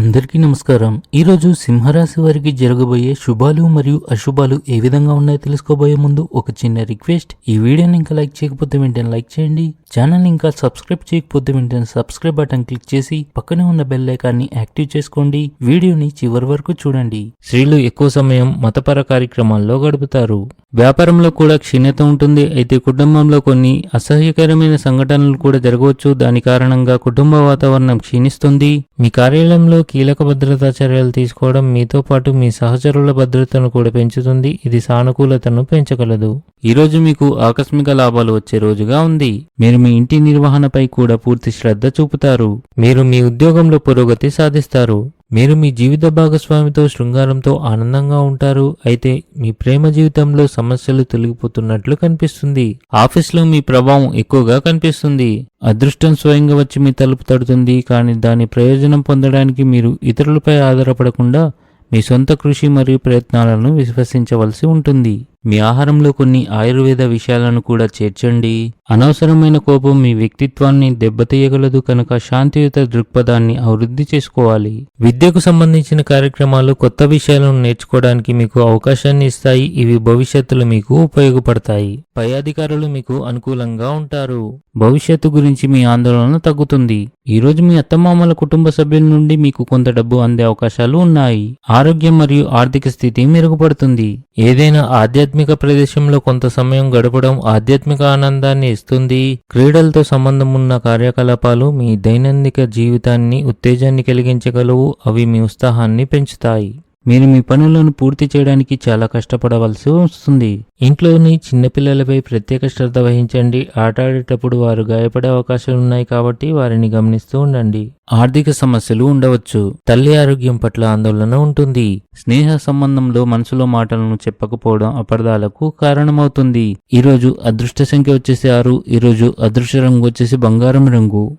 అందరికీ నమస్కారం. ఈరోజు సింహరాశి వారికి జరగబోయే శుభాలు మరియు అశుభాలు ఏ విధంగా ఉన్నాయో తెలుసుకోబోయే ముందు ఒక చిన్న రిక్వెస్ట్. ఈ వీడియోని ఇంకా లైక్ చేయకపోతే వెంటనే లైక్ చేయండి. ఛానల్ ఇంకా సబ్స్క్రైబ్ చేయకపోతే వెంటనే సబ్స్క్రైబ్ బటన్ క్లిక్ చేసి పక్కనే ఉన్న బెల్ ఐకాన్ని యాక్టివ్ చేసుకోండి. వీడియోని చివరి వరకు చూడండి. స్త్రీలు ఎక్కువ సమయం మతపర కార్యక్రమాల్లో గడుపుతారు. వ్యాపారంలో కూడా క్షీణత ఉంటుంది. అయితే కుటుంబంలో కొన్ని అసహ్యకరమైన సంఘటనలు కూడా జరగవచ్చు. దాని కారణంగా కుటుంబ వాతావరణం క్షీణిస్తుంది. మీ కార్యాలయంలో కీలక భద్రతా చర్యలు తీసుకోవడం మీతో పాటు మీ సహచరుల భద్రతను కూడా పెంచుతుంది. ఇది సానుకూలతను పెంచగలదు. ఈ రోజు మీకు ఆకస్మిక లాభాలు వచ్చే రోజుగా ఉంది. మీరు మీ ఇంటి నిర్వహణపై కూడా పూర్తి శ్రద్ధ చూపుతారు. మీరు మీ ఉద్యోగంలో పురోగతి సాధిస్తారు. మీరు మీ జీవిత భాగస్వామితో శృంగారంతో ఆనందంగా ఉంటారు. అయితే మీ ప్రేమ జీవితంలో సమస్యలు తొలగిపోతున్నట్లు కనిపిస్తుంది. ఆఫీస్లో మీ ప్రభావం ఎక్కువగా కనిపిస్తుంది. అదృష్టం స్వయంగా వచ్చి మీ తలుపు తడుతుంది. కానీ దాని ప్రయోజనం పొందడానికి మీరు ఇతరులపై ఆధారపడకుండా మీ సొంత కృషి మరియు ప్రయత్నాలను విశ్వసించవలసి ఉంటుంది. మీ ఆహారంలో కొన్ని ఆయుర్వేద విషయాలను కూడా చేర్చండి. అనవసరమైన కోపం మీ వ్యక్తిత్వాన్ని దెబ్బతీయగలదు కనుక శాంతియుత దృక్పథాన్ని అభివృద్ధి చేసుకోవాలి. విద్యకు సంబంధించిన కార్యక్రమాలు కొత్త విషయాలను నేర్చుకోవడానికి మీకు అవకాశాన్ని ఇస్తాయి. ఇవి భవిష్యత్తులో మీకు ఉపయోగపడతాయి. పై అధికారులు మీకు అనుకూలంగా ఉంటారు. భవిష్యత్తు గురించి మీ ఆందోళన తగ్గుతుంది. ఈరోజు మీ అత్తమామల కుటుంబ సభ్యుల నుండి మీకు కొంత డబ్బు అందే అవకాశాలు ఉన్నాయి. ఆరోగ్యం మరియు ఆర్థిక స్థితి మెరుగుపడుతుంది. ఏదైనా ఆధ్యాత్మిక ఆధ్యాత్మిక ప్రదేశంలో కొంత సమయం గడపడం ఆధ్యాత్మిక ఆనందాన్ని ఇస్తుంది. క్రీడలతో సంబంధం ఉన్న కార్యకలాపాలు మీ దైనందిక జీవితాన్ని ఉత్తేజాన్ని కలిగించగలవు. అవి మీ ఉత్సాహాన్ని పెంచుతాయి. మీరు మీ పనులను పూర్తి చేయడానికి చాలా కష్టపడవలసి వస్తుంది. ఇంట్లోని చిన్నపిల్లలపై ప్రత్యేక శ్రద్ధ వహించండి. ఆట ఆడేటప్పుడు వారు గాయపడే అవకాశాలు ఉన్నాయి కాబట్టి వారిని గమనిస్తూ ఉండండి. ఆర్థిక సమస్యలు ఉండవచ్చు. తల్లి ఆరోగ్యం పట్ల ఆందోళన ఉంటుంది. స్నేహ సంబంధంలో మనసులో మాటలను చెప్పకపోవడం అపరాధాలకు కారణమవుతుంది. ఈరోజు అదృష్ట సంఖ్య వచ్చేసి ఆరు ఈరోజు అదృష్ట రంగు వచ్చేసి బంగారం రంగు.